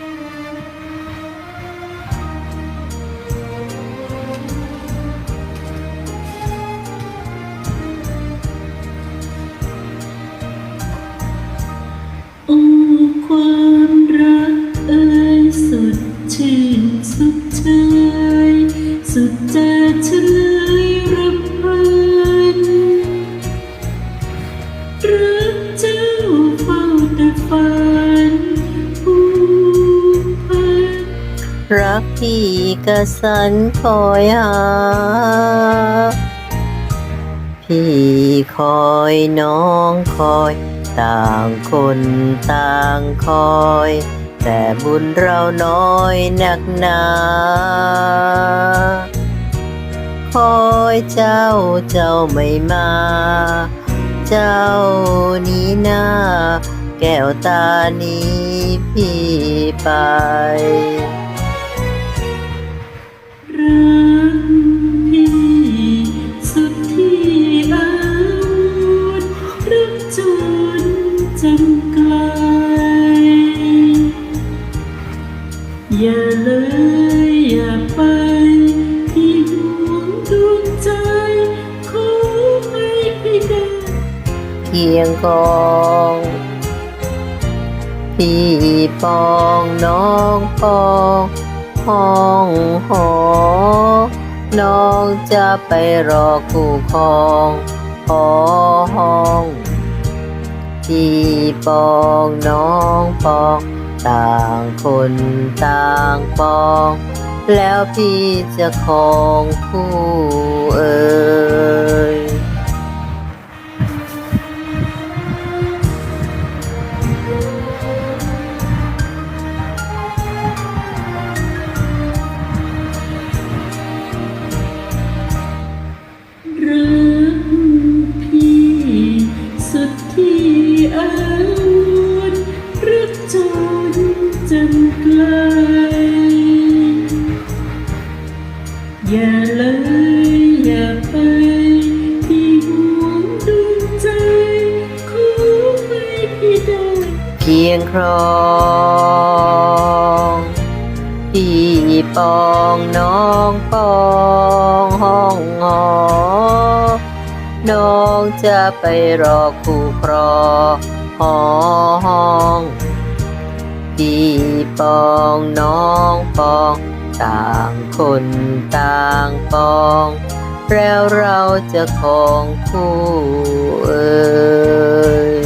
โอ้ความรักเอ่ยสุดชื่นสุดใจสุดใจ รักพี่กระสันคอยหา พี่คอยน้องคอย ต่างคนต่างคอย แต่บุญเราน้อยนักหนา คอยเจ้าเจ้าไม่มา เจ้านี้หน้าแก้วตานี้พี่ไป จำไกล อย่าเลยอย่าไป ที่ห่วงดวงใจขอให้พี่ได้เพียงกองพี่ปองน้องปองห้องหอ น้องจะไปรอคู่ครองหอห้อง พี่ปองน้องปอง ต่างคนต่างปอง แล้วพี่จะครองคู่เอ่ยรักพี่สุดที่ อาวุธรักจนจำไกลอย่าเลยอย่าไปที่ห่วงดวงใจขอให้พี่ได้เพียงครองพี่ปองน้องปองห้องหอ น้องจะไปรอคู่ครองหอห้องพี่ปองน้องปอง ต่างคนต่างปอง แล้วเราจะคองคู่เอ่ย